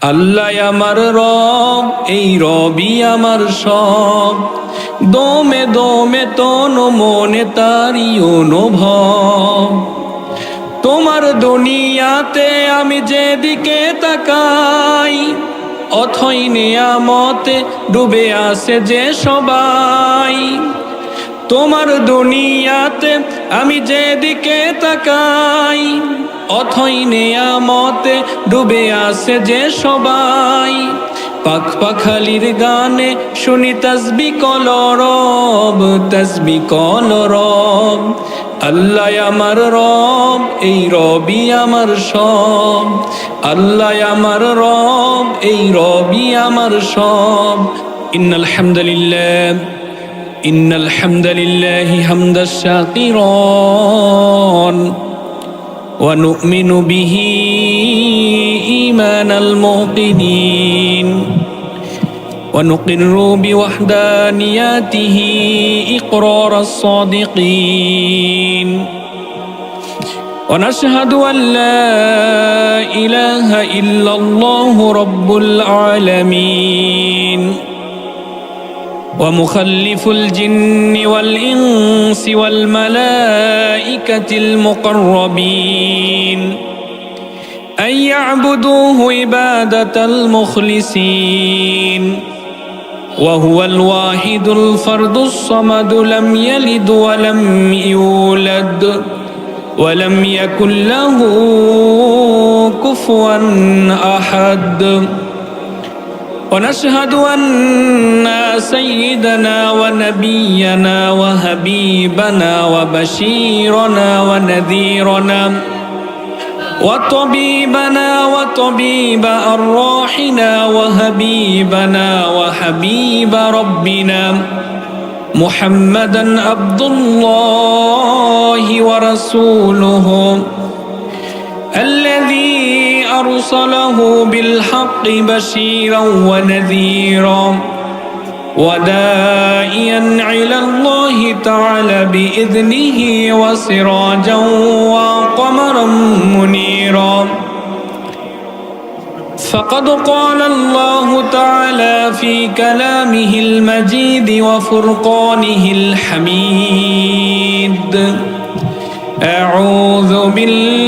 আল্লাহ আমার রব, এই রবি আমার সব। দমে দমে তন মনে তারি অনুভব। তোমার দুনিয়াতে আমি যেদিকে তাকাই, অথই নিয়ামতে ডুবে আসে যে সবাই। তোমার দুনিয়াতে আমি যেদিকে তাকাই অথই নেয়ামতে ডুবে আছে যে সবাই। পাখ পাখালির গানে শুনি তসবি কলরব তসবি কলরব আল্লাহ আমার রব, এই রবি আমার সব। আল্লাহ আমার রব, এই রবি আমার সব। ইন্নাল হামদুলিল্লাহ ইন্নাল হামদুলিল্লাহি হামদাস শাকিরান। ونؤمن به إيمان الموقنين. ونقر بوحدانياته إقرار الصادقين. ونشهد أن لا إله إلا الله رب العالمين. ومخلف الجن والإنس والملائكة المقربين أن يعبدوه عبادة المخلصين وهو الواحد الفرد الصمد لم يلد ولم يولد ولم يكن له كفوا أحد ونشهد أن سيدنا ونبينا وحبيبنا وبشيرنا ونذيرنا وطبيبنا وطبيب أرواحنا وحبيبنا وحبيب ربنا محمدا عبد الله ورسوله الذي أرسله بالحق بشيرا ونذيرا ودائيا إلى الله تعالى بإذنه وسراجا وقمرا منيرا. فقد قال الله تعالى في كلامه المجيد وفرقانه الحميد أعوذ بالله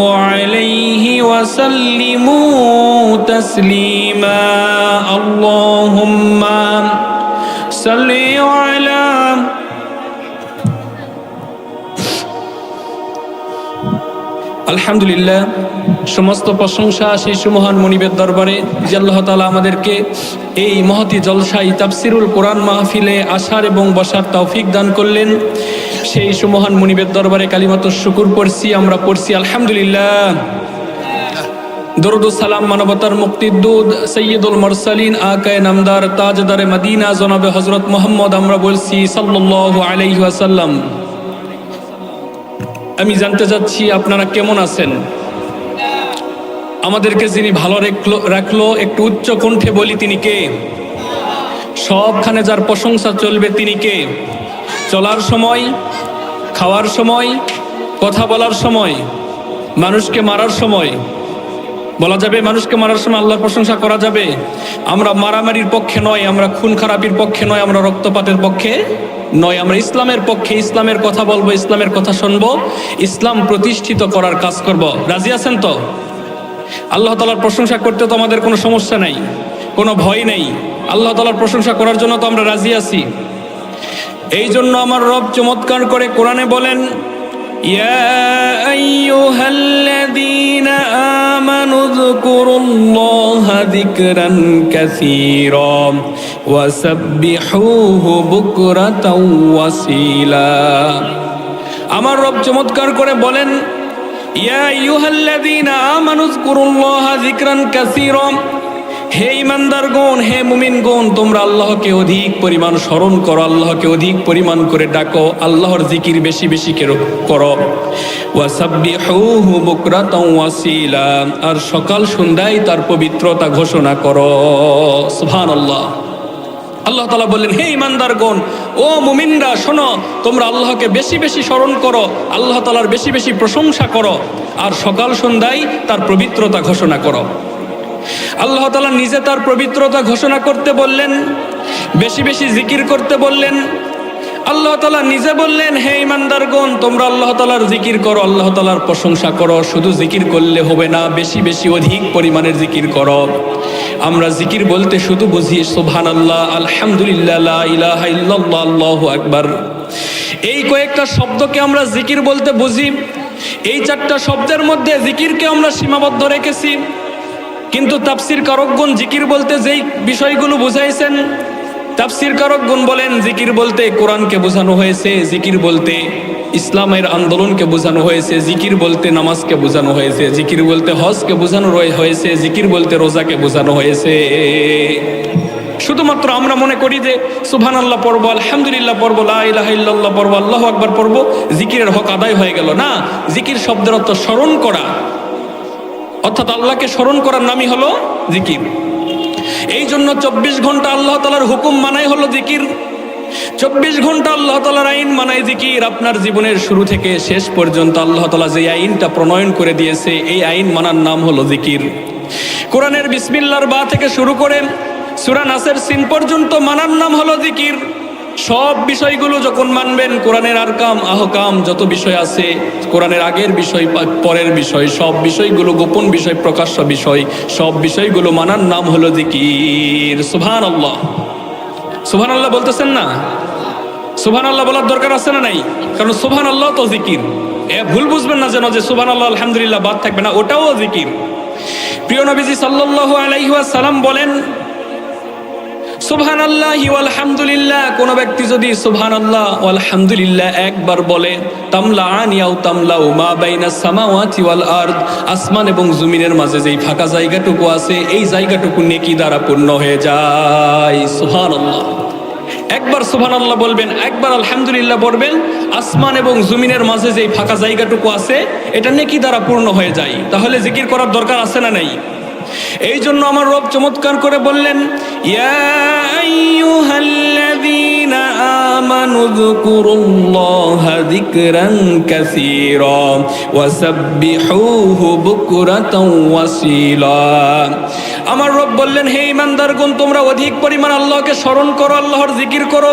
وسلموا تسليما اللهم صل على আলহামদুলিল্লাহ সমস্ত প্রশংসা সেই সুমহান মনিবের দরবারে যে আল্লাহ তালা আমাদেরকে এই মহতি জলসাই তাফসিরুল কোরআন মাহফিলে আসার এবং বসার তৌফিক দান করলেন সেই সুমহান মনিবের দরবারে কালিমাত শুকুর পড়ছি আমরা পড়ছি আলহামদুলিল্লাহ দরুদ সালাম, মানবতার মুক্তিদুদ সৈয়দুল মরসালিন, আকায় নামদার, তাজদারে মদিনা, জনাবে হজরত মোহাম্মদ, আমরা বলছি সাল্লাল্লাহু আলাইহি ওয়াসাল্লাম। আমি জানতে চাচ্ছি আপনারা কেমন আছেন? আমাদেরকে যিনি ভালো রাখল রাখল, একটু উচ্চ কণ্ঠে বলি তিনি কে? সবখানে যার প্রশংসা চলবে তিনি কে? চলার সময়, খাওয়ার সময়, কথা বলার সময়, মানুষকে মারার সময় বলা যাবে মানুষকে মারার সময় আল্লাহর প্রশংসা করা যাবে। আমরা মারামারির পক্ষে নয়, আমরা খুন খারাপির পক্ষে নয়, আমরা রক্তপাতের পক্ষে নয়, আমরা ইসলামের পক্ষে। ইসলামের কথা বলব, ইসলামের কথা শুনব, ইসলাম প্রতিষ্ঠিত করার কাজ করব। রাজি আছেন তো? আল্লাহ তালার প্রশংসা করতে তো আমাদের কোনো সমস্যা নাই, কোনো ভয় নেই। আল্লাহ তালার প্রশংসা করার জন্য তো আমরা রাজি আছি। এই জন্য আমার রব চমৎকার করে কোরআনে বলেন يا أيها الذين آمنوا اذكروا الله ذكرا كثيرا وسبحوه بكرة وسيلا আমার রব চমৎকার করে বলেন ইয়া আইয়ুহাল্লাযীনা আমানু যকুরুল্লাহা যিকরান কাসীরা হে ইমানদার গুণ হে মুমিন গুণ তোমরা আল্লাহকে অধিক পরিমাণ স্মরণ করো, আল্লাহকে অধিক পরিমাণ করে ডাকো, আল্লাহর জিকির বেশি বেশি করে আর সকাল সন্ধ্যায় তার পবিত্রতা ঘোষণা করো। সুবহানাল্লাহ। আল্লাহ তালা বললেন, হে ইমানদার গণ ও মুমিনরা, শোনো, তোমরা আল্লাহকে বেশি বেশি স্মরণ করো, আল্লাহ তালার বেশি বেশি প্রশংসা করো, আর সকাল সন্ধ্যায় তার পবিত্রতা ঘোষণা করো। আল্লাহ তালা নিজে তার পবিত্রতা ঘোষণা করতে বললেন, বেশি বেশি জিকির করতে বললেন। আল্লাহ তালা নিজে বললেন, হে ইমানদারগণ তোমরা আল্লাহ তালার জিকির করো, আল্লাহ তালার প্রশংসা করো। শুধু জিকির করলে হবে না, বেশি বেশি অধিক পরিমাণের জিকির করো। আমরা জিকির বলতে শুধু বুঝি সুবহান আল্লাহ আলহামদুলিল্লাহ ইল্লাল্লাহ, আল্লাহু আকবার। এই কয়েকটা শব্দকে আমরা জিকির বলতে বুঝি। এই চারটা শব্দের মধ্যে জিকিরকে আমরা সীমাবদ্ধ রেখেছি। কিন্তু তাফসির কারকগুণ জিকির বলতে যেই বিষয়গুলো বুঝাইছেন, তাফসির কারকগুণ বলেন, জিকির বলতে কোরআনকে বোঝানো হয়েছে, জিকির বলতে ইসলামের আন্দোলনকে বোঝানো হয়েছে, জিকির বলতে নামাজকে বোঝানো হয়েছে, জিকির বলতে হজকে বোঝানো হয়েছে, জিকির বলতে রোজাকে বোঝানো হয়েছে। শুধুমাত্র আমরা মনে করি যে সুবহান আল্লাহ পর্ব আলহামদুলিল্লাহ পর্ব লাহ পর্ব আল্লাহ আকবর পর্ব জিকিরের হক আদায় হয়ে গেল। না, জিকির শব্দের অর্থ স্মরণ করা। অর্থাৎ আল্লাহকে স্মরণ করার নামই হলো জিকির। এই জন্য চব্বিশ ঘণ্টা আল্লাহ তালার হুকুম মানাই হলো জিকির। চব্বিশ ঘণ্টা আল্লাহ তালার আইন মানাই জিকির। আপনার জীবনের শুরু থেকে শেষ পর্যন্ত আল্লাহ তালা যে আইনটা প্রণয়ন করে দিয়েছে, এই আইন মানার নাম হলো জিকির। কোরআনের বিসমিল্লার বা থেকে শুরু করে সুরা নাসের সিন পর্যন্ত মানার নাম হলো জিকির। সব বিষয়গুলো যখন মানবেন, কোরআনের আরকাম, আহকাম, যত বিষয় আছে, কোরআনের আগের বিষয় পরের বিষয়, সব বিষয়গুলো গোপন বিষয়, প্রকাশ্য বিষয়, সব বিষয়গুলো মানার নাম হলো জিকির। সুবহান আল্লাহ সুবহান আল্লাহ বলতেছেন না? সুবহান আল্লাহ বলার দরকার আছে না নাই? কারণ সুবহান আল্লাহ তো জিকির। এ ভুল বুঝবেন না যেন যে সুবহান আল্লাহ আলহামদুলিল্লাহ বাদ থাকবে না, ওটাও জিকির। প্রিয় নবীজি সাল্লাল্লাহু আলাইহি ওয়াসাল্লাম বলেন সুবহান আল্লাহ আলহামদুলিল্লাহ কোন ব্যক্তি যদি সুবহান আল্লাহ আলহামদুলিল্লাহ একবার বলে, তামলা আনিয়াও তামলাউ মা বাইনা সামাওয়াতি ওয়াল আরদ আসমান এবং জমিনের মাঝে যেই ফাঁকা জায়গাটুকু আছে, এই জায়গাটুকু নেকি দ্বারা পূর্ণ হয়ে যায়। সুবহান আল্লাহ একবার সুবহান আল্লাহ বলবেন, একবার আলহামদুলিল্লাহ বলবেন, আসমান এবং জমিনের মাঝে যেই ফাঁকা জায়গাটুকু আছে, এটা নেকি দ্বারা পূর্ণ হয়ে যায়। তাহলে জিকির করার দরকার আছে না নাই? এই জন্য আমার রব চমৎকার করে বললেন আইয়ুহাল্লাযীনা আমানু যকুরুল্লাহা যিকরান কাসীরা ওয়াসাব্বিহুহু বুকরাতাও ওয়াসীলা। আমার রব বললেন, হে ইমানদারগণ তোমরা অধিক পরিমাণ আল্লাহকে স্মরণ করো, আল্লাহর জিকির করো,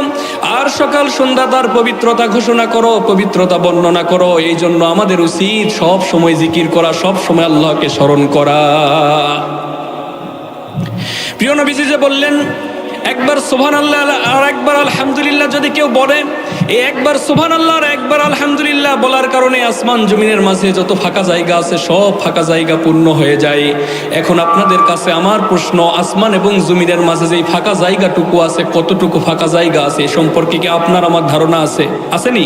আর সকাল সন্ধ্যা তার পবিত্রতা ঘোষণা করো, পবিত্রতা বর্ণনা করো। এই জন্য আমাদের উচিত সব সময় জিকির করা, সব সময় আল্লাহকে স্মরণ করা। প্রিয় নবীজি যে বললেন, একবার সোভান আল্লাহ আর একবার আলহামদুলিল্লাহ যদি কেউ বলে, এই একবার সোভান আল্লাহ আর একবার আলহামদুলিল্লাহ বলার কারণে আসমান জমিনের মাঝে যত ফাঁকা জায়গা আছে, সব ফাঁকা জায়গা পূর্ণ হয়ে যায়। এখন আপনাদের কাছে আমার প্রশ্ন, আসমান এবং জমিনের মাঝে যেই ফাঁকা জায়গাটুকু আছে, কতটুকু ফাঁকা জায়গা আছে, এ সম্পর্কে কি আপনার আমার ধারণা আছে? আসেনি?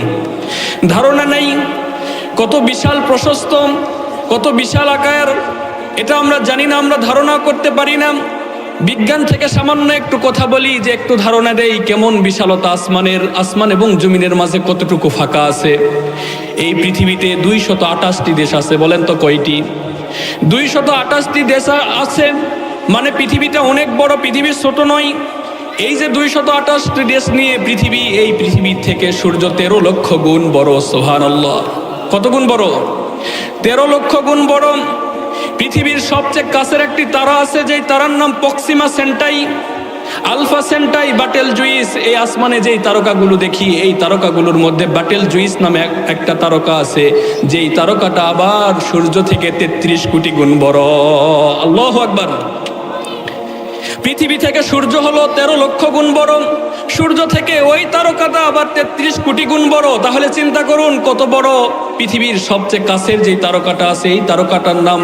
ধারণা নেই। কত বিশাল প্রশস্ত, কত বিশাল আকার, এটা আমরা জানি না, আমরা ধারণা করতে পারি না। বিজ্ঞান থেকে সামান্য একটু কথা বলি যে একটু ধারণা দেই কেমন বিশালতা আসমানের, আসমান এবং জমিনের মাঝে কতটুকু ফাঁকা আছে। এই পৃথিবীতে দুই শত আঠাশটি দেশ আছে, বলেন তো কয়টি? দুই শত আঠাশটি দেশ আছে মানে পৃথিবীটা অনেক বড়, পৃথিবীর ছোট নয়। এই যে দুই শত আঠাশটি দেশ নিয়ে পৃথিবী, এই পৃথিবীর থেকে সূর্য তেরো লক্ষ গুণ বড় সোহান কত গুণ বড়? তেরো লক্ষ গুণ বড়। পৃথিবীর সবচেয়ে কাছের একটি তারা আছে, যেই তারার নাম Proxima Centauri. Alpha Centauri, Betelgeuse. এই আসমানে যেই তারকাগুলো দেখি, এই তারকাগুলোর মধ্যে বাটেল জুইস নামে একটা তারকা আছে, যেই তারকাটা আবার সূর্য থেকে তেত্রিশ কোটি গুণ বড়। আল্লাহ আকবার। পৃথিবী থেকে সূর্য হলো তেরো লক্ষ গুণ বড়। সূর্য থেকে ওই তারকাটা আবার তেত্রিশ কোটি গুণ বড়। তাহলে চিন্তা করুন, কত বড় পৃথিবীর সবচেয়ে কাছের যে তারকাটা আছে, এই তারকাটার নাম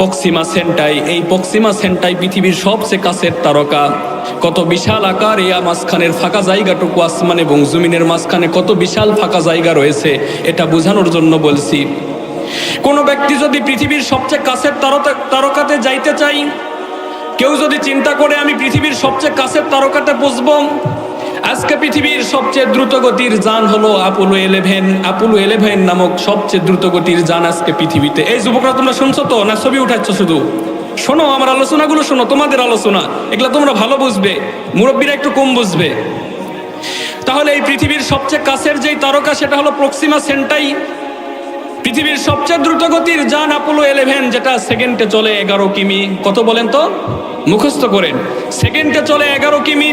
পক্সিমা সেন্টাই। এই পক্সিমা সেন্টাই পৃথিবীর সবচেয়ে কাছের তারকা। কত বিশাল আকার এই মাঝখানের ফাঁকা জায়গাটুকু আসমান এবং জমিনের মাঝখানে কত বিশাল ফাঁকা জায়গা রয়েছে, এটা বোঝানোর জন্য বলছি। কোনো ব্যক্তি যদি পৃথিবীর সবচেয়ে কাছের তারকা তারকাতে যাইতে চাই কেউ যদি চিন্তা করে আমি পৃথিবীর সবচেয়ে কাছের তারকাতে বসব আজকে পৃথিবীর সবচেয়ে দ্রুতগতির যান হলো আপুলো এলেভেন আপুলো এলেভেন নামক সবচেয়ে দ্রুতগতির যান আজকে পৃথিবীতে। এই যুবকরা, তোমরা শুনছো তো? না ছবি উঠাচ্ছ শুধু? শোনো, আমার আলোচনাগুলো শোনো, তোমাদের আলোচনা। এগুলো তোমরা ভালো বুঝবে। মুরব্বীরা একটু কম বুঝবে। তাহলে এই পৃথিবীর সবচেয়ে কাছের যেই তারকা, সেটা হলো প্রক্সিমা সেন্টাই পৃথিবীর সবচেয়ে দ্রুতগতির যান আপোলো ইলেভেন যেটা সেকেন্ডে চলে এগারো কিমি। কত বলেন তো? মুখস্থ করেন। সেকেন্ডে চলে এগারো কিমি।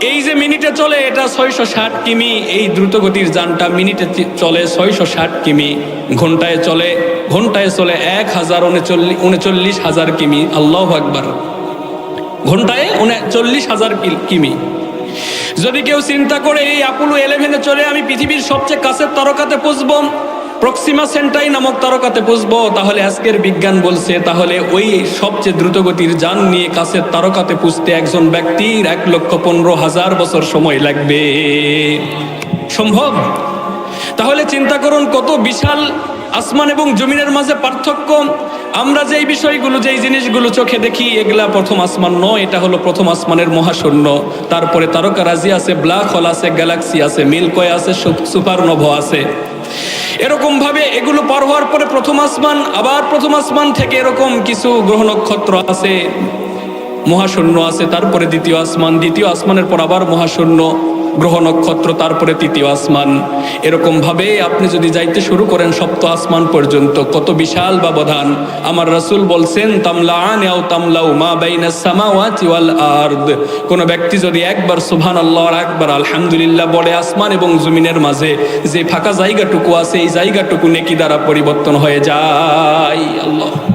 এই যে মিনিটে চলে, এটা ছয়শো ষাট কিমি। এই দ্রুতগতির যানটা মিনিটে চলে ছয়শো ষাট কিমি। ঘন্টায় চলে ঘন্টায় চলে এক হাজার উনচল্লিশ উনচল্লিশ হাজার কিমি। আল্লাহ আকবার। ঘন্টায় উনচল্লিশ হাজার কিমি। যদি কেউ চিন্তা করে, এই আপুলো ইলেভেনে চলে আমি পৃথিবীর সবচেয়ে কাছের তারকাতে পুষব প্রক্সিমা সেন্টাই নামক তারকাতে পুষব তাহলে আজকের বিজ্ঞান বলছে, তাহলে ওই সবচেয়ে দ্রুতগতির যান নিয়ে কাছের তারকাতে পুষতে একজন ব্যক্তির এক লক্ষ পনেরো হাজার বছর সময় লাগবে। সম্ভব? তাহলে চিন্তা করুন, কত বিশাল আসমান এবং জমিনের মাঝে পার্থক্য। আমরা যেই বিষয়গুলো, যেই জিনিসগুলো চোখে দেখি, এগুলা প্রথম আসমান নয়, এটা হলো প্রথম আসমানের মহাশূন্য। তারপরে তারকারাজি আছে, ব্ল্যাক হোল আছে, গ্যালাক্সি আছে মিল্কয় আছে সুপারনোভা আছে। এরকম ভাবে এগুলো পার হওয়ার পরে প্রথম আসমান, আবার প্রথম আসমান থেকে এরকম কিছু গ্রহ নক্ষত্র আছে, মহাশূন্য আছে, তারপরে দ্বিতীয় আসমান, দ্বিতীয় আসমানের পর আবার মহাশূন্য। গ্রহ নক্ষত্র তারপরে তৃতীয় আসমান। এরকম ভাবে আপনি যদি যাইতে শুরু করেন সপ্ত আসমান পর্যন্ত, কত বিশাল ব্যবধান আমার রাসূল বলছেন আও তামলাউ মা ব্যক্তি যদি একবার সুবহানাল্লাহ আর একবার আলহামদুলিল্লাহ বলে আসমান এবং জমিনের মাঝে যে ফাঁকা জায়গাটুকু আছে, এই জায়গাটুকু নেকি দ্বারা পরিবর্তন হয়ে যায়। আল্লাহ।